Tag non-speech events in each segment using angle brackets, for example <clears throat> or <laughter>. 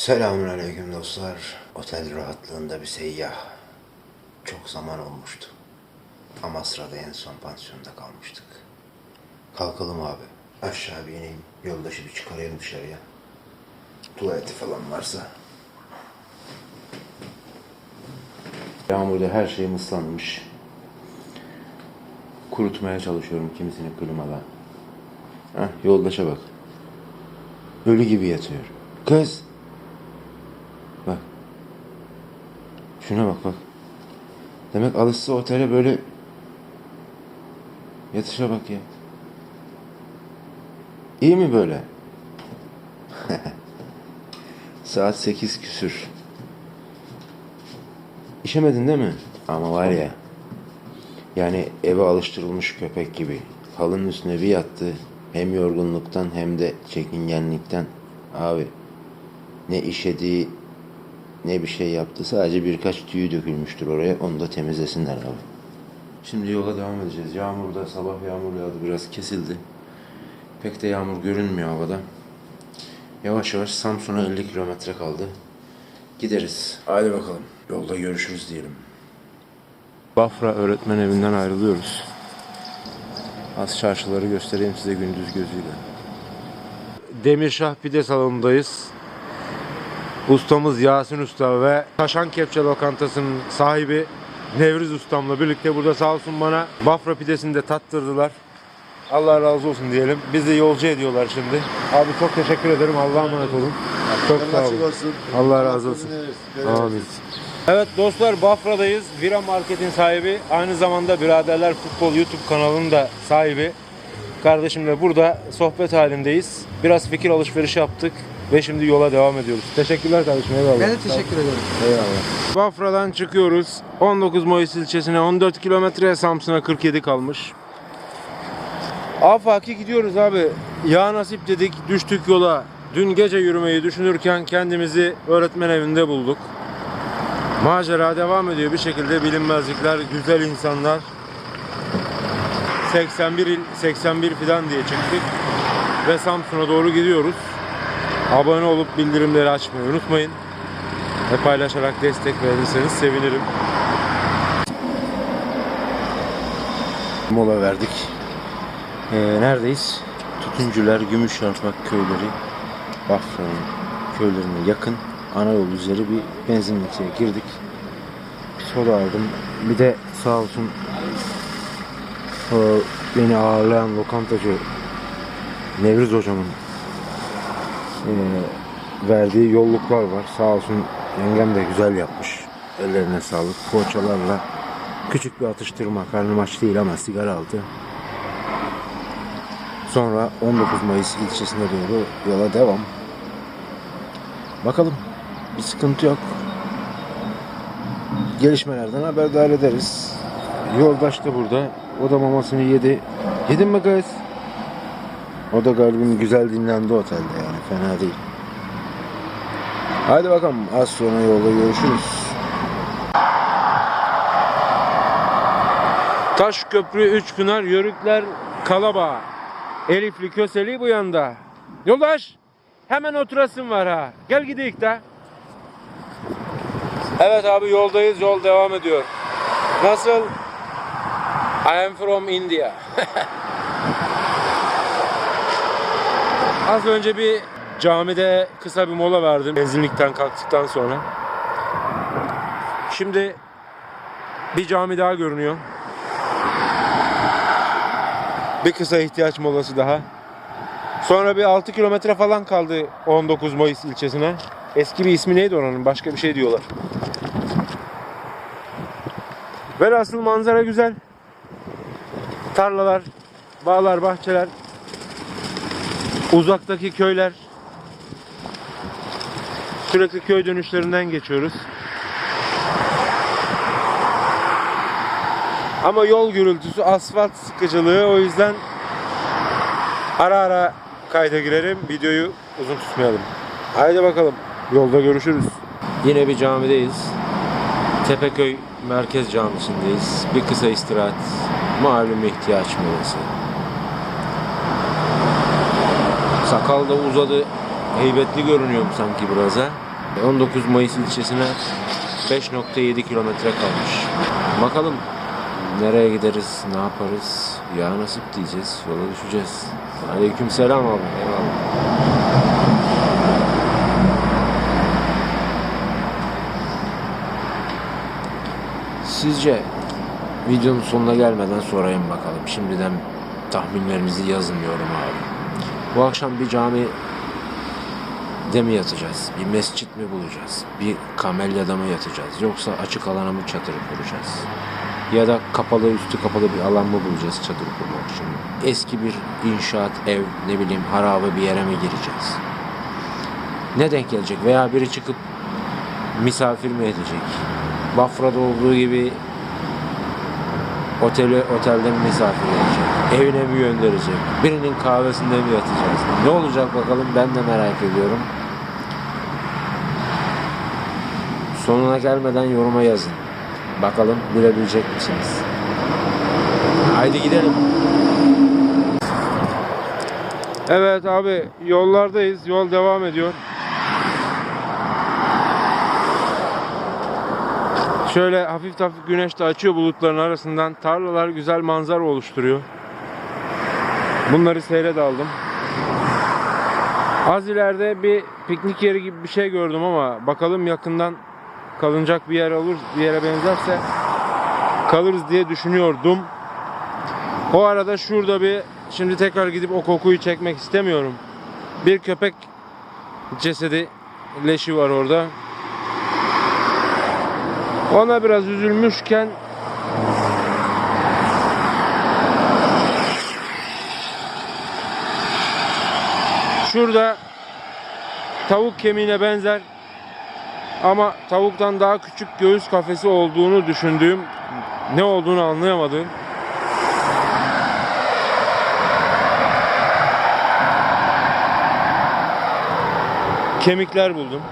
Selamünaleyküm dostlar. Otel rahatlığında bir seyyah. Çok zaman olmuştu. Amasra'da en son pansiyonda kalmıştık. Kalkalım abi. Aşağı bir ineyim. Yoldaşı bir çıkarayım dışarıya. Tuvaleti falan varsa. Yağmurda her şeyim ıslanmış. Kurutmaya çalışıyorum kimisini klimada. Heh, yoldaşa bak. Ölü gibi yatıyor. Kız. Şuna bak bak. Demek alışsa otele böyle yatışa bak ya. İyi mi böyle? <laughs> Saat sekiz küsür. İşemedin değil mi? Ama var ya. Yani eve alıştırılmış köpek gibi. Halının üstüne bir yattı. Hem yorgunluktan hem de çekingenlikten. Abi ne işediği ne bir şey yaptı. Sadece birkaç tüyü dökülmüştür oraya. Onu da temizlesinler abi. Şimdi yola devam edeceğiz. Yağmurda sabah yağmur yağdı. Biraz kesildi. Pek de yağmur görünmüyor havada. Yavaş yavaş Samsun'a 50 kilometre kaldı. Gideriz. Hadi bakalım. Yolda görüşürüz diyelim. Bafra öğretmen evinden ayrılıyoruz. Az çarşıları göstereyim size gündüz gözüyle. Demirşah Pide Salonu'ndayız. Ustamız Yasin Usta ve Taşan Kepçe Lokantası'nın sahibi Nevriz Ustam'la birlikte burada sağ olsun bana Bafra pidesini de tattırdılar. Allah razı olsun diyelim. Bizi yolcu ediyorlar şimdi. Abi çok teşekkür ederim. Allah'a emanet olun. Çok sağ olun. Allah razı olsun. Amin. Evet dostlar Bafra'dayız. Vira Market'in sahibi. Aynı zamanda Biraderler Futbol YouTube kanalının da sahibi. Kardeşimle burada sohbet halindeyiz. Biraz fikir alışverişi yaptık ve şimdi yola devam ediyoruz. Teşekkürler kardeşim. Eyvallah. Ben de teşekkür ederim. Eyvallah. Bafra'dan çıkıyoruz. 19 Mayıs ilçesine 14 kilometre, Samsun'a 47 kalmış. Afaki gidiyoruz abi. Ya nasip dedik, düştük yola. Dün gece yürümeyi düşünürken kendimizi öğretmen evinde bulduk. Macera devam ediyor bir şekilde bilinmezlikler, güzel insanlar. 81 il, 81 filan diye çıktık ve Samsun'a doğru gidiyoruz. Abone olup bildirimleri açmayı unutmayın ve paylaşarak destek verirseniz sevinirim. Mola verdik. Ee, neredeyiz? Tütüncüler, Gümüşyarpak köyleri, Bafra'nın köylerine yakın ana yol üzeri bir benzinlikçiye girdik. Bir soda aldım. Bir de sağ olsun o beni ağırlayan lokantacı Nevriz hocamın ee, verdiği yolluklar var. Sağ olsun yengem de güzel yapmış. Ellerine sağlık. Poğaçalarla küçük bir atıştırma. Karnım aç değil ama sigara aldı. Sonra 19 Mayıs ilçesine doğru yola devam. Bakalım. Bir sıkıntı yok. Gelişmelerden haberdar ederiz. Yoldaş da burada. O da mamasını yedi. Yedin mi kız? O da galiba güzel dinlendi otelde yani. Fena değil. Haydi bakalım az sonra yolda görüşürüz. Taş Köprü, Üçpınar, Yörükler, Kalaba. Elifli, Köseli bu yanda. Yoldaş hemen oturasın var ha. Gel gidelim de. Evet abi yoldayız. Yol devam ediyor. Nasıl? I am from India. <laughs> Az önce bir camide kısa bir mola verdim. Benzinlikten kalktıktan sonra. Şimdi bir cami daha görünüyor. Bir kısa ihtiyaç molası daha. Sonra bir 6 kilometre falan kaldı 19 Mayıs ilçesine. Eski bir ismi neydi oranın? Başka bir şey diyorlar. Velhasıl manzara güzel. Tarlalar, bağlar, bahçeler. Uzaktaki köyler. Sürekli köy dönüşlerinden geçiyoruz. Ama yol gürültüsü, asfalt sıkıcılığı o yüzden ara ara kayda girerim. Videoyu uzun tutmayalım. Haydi bakalım. Yolda görüşürüz. Yine bir camideyiz. Tepeköy Merkez Camisi'ndeyiz. Bir kısa istirahat. Malum ihtiyaç molası. Sakal da uzadı. Heybetli görünüyorum sanki biraz ha. 19 Mayıs ilçesine 5.7 kilometre kalmış. Bakalım nereye gideriz, ne yaparız? Ya nasip diyeceğiz, yola düşeceğiz. Aleyküm selam abi, eyvallah. Sizce videonun sonuna gelmeden sorayım bakalım. Şimdiden tahminlerinizi yazın yoruma abi. Bu akşam bir cami de mi yatacağız? Bir mescit mi bulacağız? Bir kamelyada mı yatacağız? Yoksa açık alana mı çadır kuracağız? Ya da kapalı üstü kapalı bir alan mı bulacağız çadır kurmak için? Eski bir inşaat, ev, ne bileyim harabe bir yere mi gireceğiz? Ne denk gelecek? Veya biri çıkıp misafir mi edecek? Bafra'da olduğu gibi oteli otelden misafir edecek. Evine mi gönderecek? Birinin kahvesinde mi yatacağız? Ne olacak bakalım ben de merak ediyorum. Sonuna gelmeden yoruma yazın. Bakalım bilebilecek misiniz? Haydi gidelim. Evet abi yollardayız. Yol devam ediyor. Şöyle hafif hafif güneş de açıyor bulutların arasından. Tarlalar güzel manzara oluşturuyor. Bunları seyre aldım. Az ileride bir piknik yeri gibi bir şey gördüm ama bakalım yakından kalınacak bir yer olur, bir yere benzerse kalırız diye düşünüyordum. O arada şurada bir şimdi tekrar gidip o kokuyu çekmek istemiyorum. Bir köpek cesedi leşi var orada. Ona biraz üzülmüşken şurada tavuk kemiğine benzer ama tavuktan daha küçük göğüs kafesi olduğunu düşündüğüm ne olduğunu anlayamadığım kemikler buldum.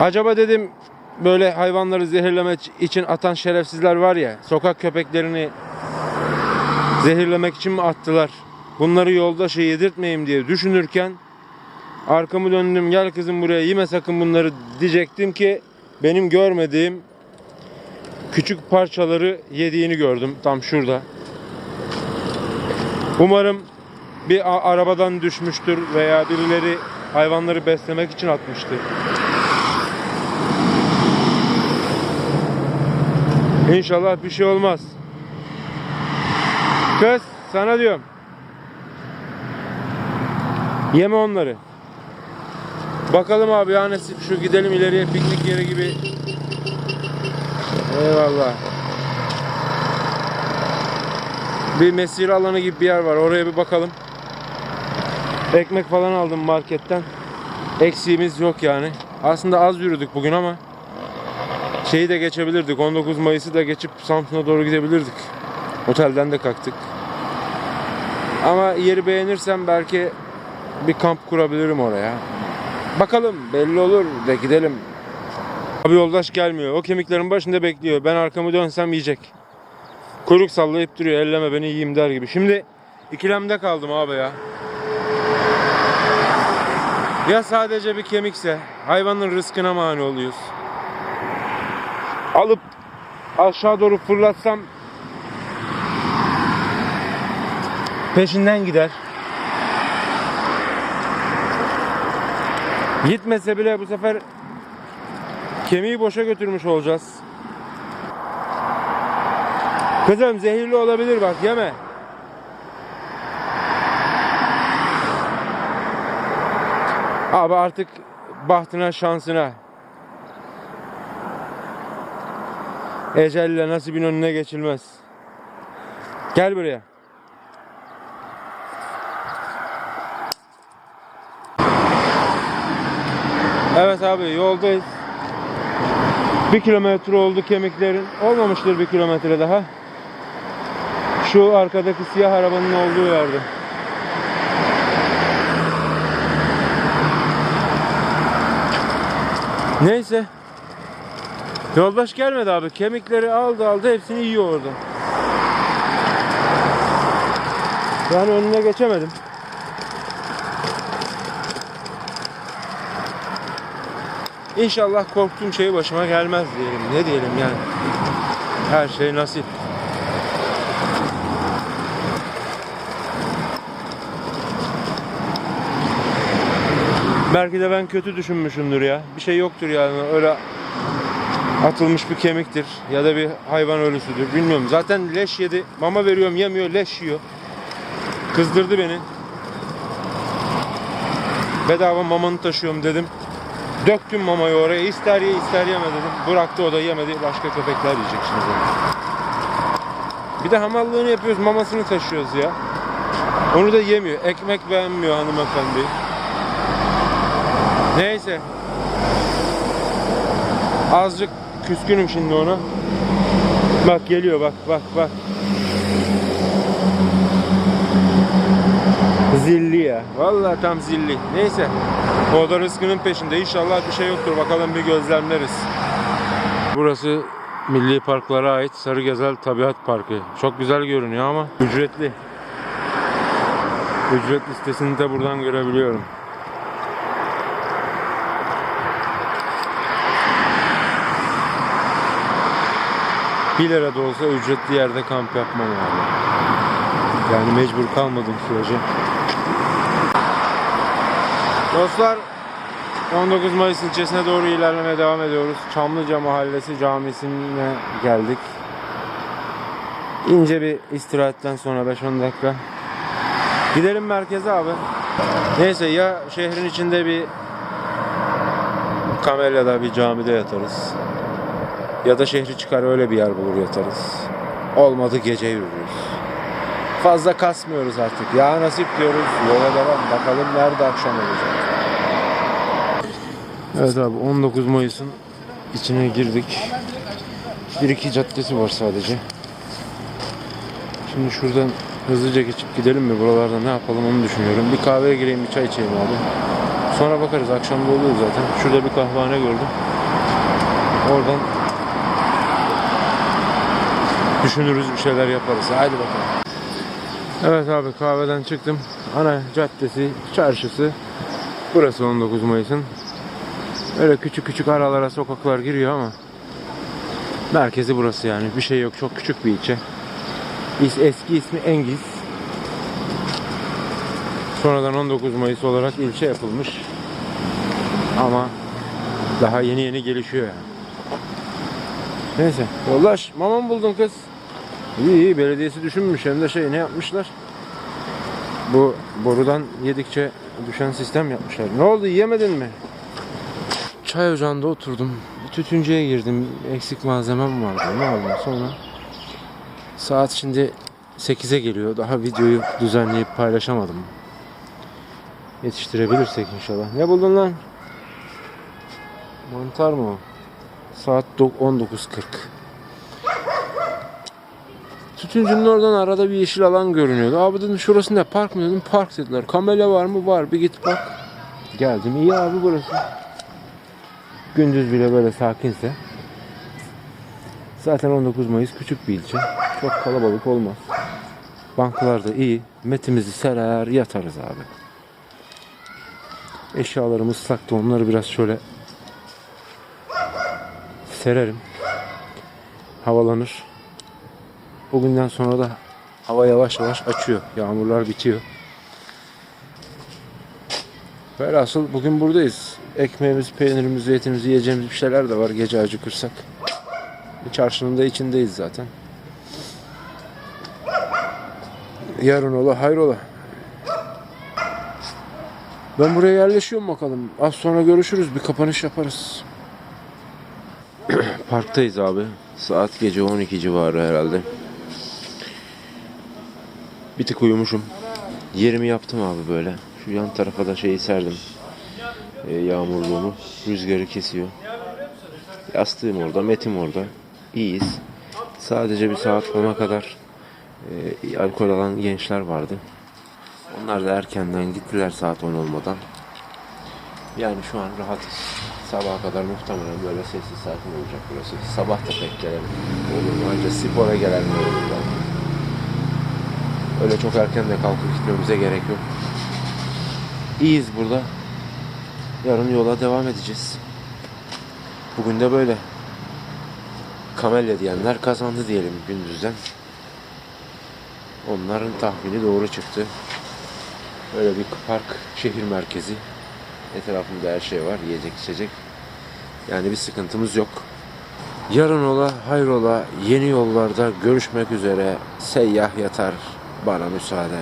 Acaba dedim böyle hayvanları zehirlemek için atan şerefsizler var ya sokak köpeklerini zehirlemek için mi attılar? Bunları yolda şey yedirtmeyeyim diye düşünürken arkamı döndüm gel kızım buraya yeme sakın bunları diyecektim ki benim görmediğim küçük parçaları yediğini gördüm tam şurada. Umarım bir arabadan düşmüştür veya birileri hayvanları beslemek için atmıştır. <laughs> İnşallah bir şey olmaz. Kız sana diyorum. Yeme onları. Bakalım abi ya nasip şu gidelim ileriye piknik yeri gibi. Eyvallah. Bir mesire alanı gibi bir yer var. Oraya bir bakalım. Ekmek falan aldım marketten. Eksiğimiz yok yani. Aslında az yürüdük bugün ama şeyi de geçebilirdik. 19 Mayıs'ı da geçip Samsun'a doğru gidebilirdik. Otelden de kalktık. Ama yeri beğenirsem belki bir kamp kurabilirim oraya. Bakalım belli olur da gidelim. Abi yoldaş gelmiyor. O kemiklerin başında bekliyor. Ben arkamı dönsem yiyecek. Kuyruk sallayıp duruyor. Elleme beni yiyeyim der gibi. Şimdi ikilemde kaldım abi ya. Ya sadece bir kemikse hayvanın rızkına mani oluyoruz. Alıp aşağı doğru fırlatsam peşinden gider. Gitmese bile bu sefer kemiği boşa götürmüş olacağız. Kızım zehirli olabilir bak yeme. Abi artık bahtına şansına. Ecelle nasibin önüne geçilmez. Gel buraya. Evet abi yoldayız. Bir kilometre oldu kemiklerin. Olmamıştır bir kilometre daha. Şu arkadaki siyah arabanın olduğu yerde. Neyse. Yoldaş gelmedi abi. Kemikleri aldı aldı hepsini yiyor orada. Ben önüne geçemedim. İnşallah korktuğum şey başıma gelmez diyelim. Ne diyelim yani. Her şey nasip. Belki de ben kötü düşünmüşümdür ya. Bir şey yoktur yani öyle atılmış bir kemiktir ya da bir hayvan ölüsüdür bilmiyorum. Zaten leş yedi. Mama veriyorum yemiyor, leş yiyor. Kızdırdı beni. Bedava mamanı taşıyorum dedim. Döktüm mamayı oraya. İster ye ister yeme dedim. Bıraktı o da yemedi. Başka köpekler yiyecek şimdi. Bir de hamallığını yapıyoruz. Mamasını taşıyoruz ya. Onu da yemiyor. Ekmek beğenmiyor hanımefendi. Neyse. Azıcık küskünüm şimdi ona. Bak geliyor bak bak bak. Zilli ya. Vallahi tam zilli. Neyse. O da rızkının peşinde. İnşallah bir şey yoktur. Bakalım bir gözlemleriz. Burası Milli Parklara ait Sarıgezel Tabiat Parkı. Çok güzel görünüyor ama ücretli. Ücret listesini de buradan görebiliyorum. Bir lira da olsa ücretli yerde kamp yapmam abi. Yani mecbur kalmadım sürece. Dostlar 19 Mayıs ilçesine doğru ilerlemeye devam ediyoruz. Çamlıca Mahallesi Camisi'ne geldik. İnce bir istirahatten sonra 5-10 dakika. Gidelim merkeze abi. Neyse ya şehrin içinde bir kamelyada bir camide yatarız. Ya da şehri çıkar öyle bir yer bulur yatarız. Olmadı gece yürürüz. Fazla kasmıyoruz artık. Ya nasip diyoruz. Yola devam. Bakalım nerede akşam olacak. Evet abi 19 Mayıs'ın içine girdik. Bir iki caddesi var sadece. Şimdi şuradan hızlıca geçip gidelim mi? Buralarda ne yapalım onu düşünüyorum. Bir kahveye gireyim bir çay içeyim abi. Sonra bakarız. Akşam da oluyor zaten. Şurada bir kahvehane gördüm. Oradan düşünürüz bir şeyler yaparız. Haydi bakalım. Evet abi kahveden çıktım. Ana caddesi, çarşısı. Burası 19 Mayıs'ın. Öyle küçük küçük aralara sokaklar giriyor ama merkezi burası yani. Bir şey yok. Çok küçük bir ilçe. Eski ismi Engiz. Sonradan 19 Mayıs olarak ilçe yapılmış. Ama daha yeni yeni gelişiyor yani. Neyse. Yoldaş mama mı buldun kız? İyi iyi belediyesi düşünmüş hem de şey ne yapmışlar? Bu borudan yedikçe düşen sistem yapmışlar. Ne oldu yiyemedin mi? Çay ocağında oturdum. Tütüncüye girdim. Eksik malzemem vardı. Ne aldım sonra? Saat şimdi 8'e geliyor. Daha videoyu düzenleyip paylaşamadım. Yetiştirebilirsek inşallah. Ne buldun lan? Mantar mı o? Saat dok- 19.40. Tütüncünün oradan arada bir yeşil alan görünüyordu. Abi dedim şurası ne park mı dedim. Park dediler. Kamera var mı? Var. Bir git bak. Geldim. İyi abi burası. Gündüz bile böyle sakinse. Zaten 19 Mayıs küçük bir ilçe. Çok kalabalık olmaz. Banklar da iyi. Metimizi serer yatarız abi. Eşyalarımız ıslaktı. Onları biraz şöyle sererim. Havalanır. Bugünden sonra da hava yavaş yavaş açıyor. Yağmurlar bitiyor. Velhasıl bugün buradayız. Ekmeğimiz, peynirimiz, zeytinimiz, yiyeceğimiz bir şeyler de var gece acıkırsak. Çarşının da içindeyiz zaten. Yarın ola hayrola. Ben buraya yerleşiyorum bakalım. Az sonra görüşürüz. Bir kapanış yaparız. <clears throat> Parktayız abi. Saat gece 12 civarı herhalde. Bir tık uyumuşum. Yerimi yaptım abi böyle. Şu yan tarafa da şeyi serdim. Ee, yağmurluğumu. Rüzgarı kesiyor. Yastığım orada, metim orada. İyiyiz. Sadece bir saat 10'a kadar e, alkol alan gençler vardı. Onlar da erkenden gittiler saat 10 olmadan. Yani şu an rahatız. Sabaha kadar muhtemelen böyle sessiz sakin olacak burası. Sabah da pek gelen olur mu? Ancak spora gelenler olur belki. Öyle çok erken de kalkıp gitmemize gerek yok. İyiyiz burada. Yarın yola devam edeceğiz. Bugün de böyle. Kamelya diyenler kazandı diyelim gündüzden. Onların tahmini doğru çıktı. Böyle bir park, şehir merkezi. Etrafında her şey var, yiyecek içecek. Yani bir sıkıntımız yok. Yarın ola, hayrola, yeni yollarda görüşmek üzere. Seyyah yatar, bana müsaade.